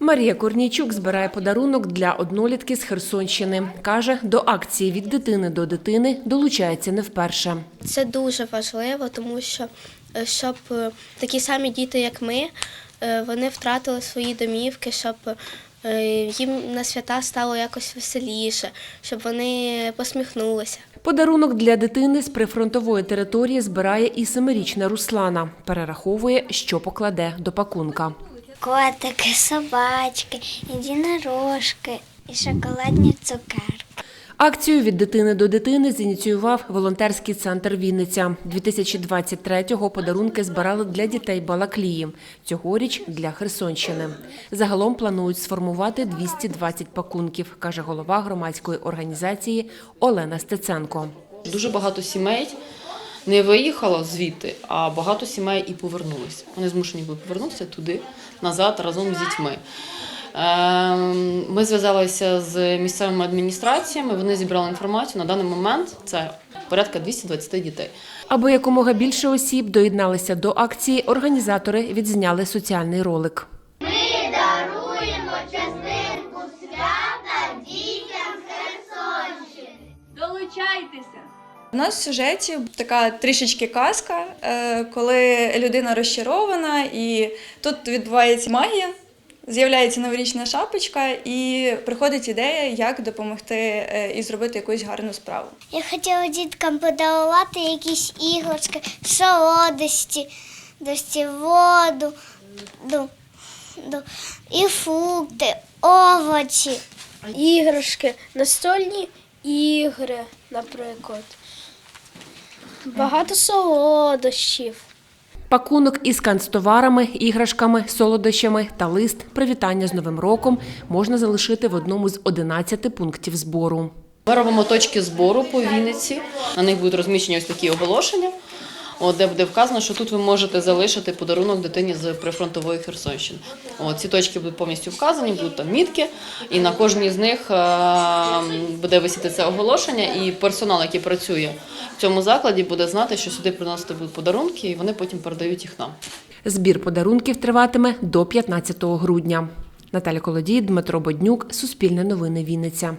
Марія Корнійчук збирає подарунок для однолітки з Херсонщини. Каже, до акції від дитини до дитини долучається не вперше. Це дуже важливо, тому що е, щоб е, такі самі діти, як ми, е, вони втратили свої домівки, щоб їм на свята стало якось веселіше, щоб вони посміхнулися. Подарунок для дитини з прифронтової території збирає і семирічна Руслана. Перераховує, що покладе до пакунка. Котики, собачки, єдинорожки і шоколадні цукерки. Акцію від дитини до дитини зініціював волонтерський центр Вінниця. 2023-го подарунки збирали для дітей Балаклії. Цьогоріч для Херсонщини. Загалом планують сформувати 220 пакунків, каже голова громадської організації Олена Стеценко. Дуже багато сімей не виїхало звідти, а багато сімей і повернулись. Вони змушені були повернутися туди, назад разом з дітьми. Ем, Ми зв'язалися з місцевими адміністраціями, вони зібрали інформацію. На даний момент це порядка 220 дітей. Аби якомога більше осіб доєдналися до акції, організатори відзняли соціальний ролик. У нас в сюжеті така трішечки казка, е, коли людина розчарована, і тут відбувається магія. З'являється новорічна шапочка, і приходить ідея, як допомогти е, і зробити якусь гарну справу. Я хотіла діткам подарувати якісь іграшки, солодості, дості воду, ду, ду, і фрукти, овочі. Іграшки, настольні ігри, наприклад. Багато солодощів. Пакунок із канцтоварами, іграшками, солодощами та лист привітання з Новим роком можна залишити в одному з 11 пунктів збору. Ми робимо точки збору по Вінниці. На них будуть розміщені ось такі оголошення, от, де буде вказано, що тут ви можете залишити подарунок дитині з прифронтової Херсонщини. От, ці точки будуть повністю вказані, будуть там мітки, і на кожній з них е, буде висіти це оголошення, і персонал, який працює в цьому закладі, буде знати, що сюди приносити будуть подарунки, і вони потім передають їх нам. Збір подарунків триватиме до 15 грудня. Наталя Колодій, Дмитро Боднюк, Суспільне новини Вінниця.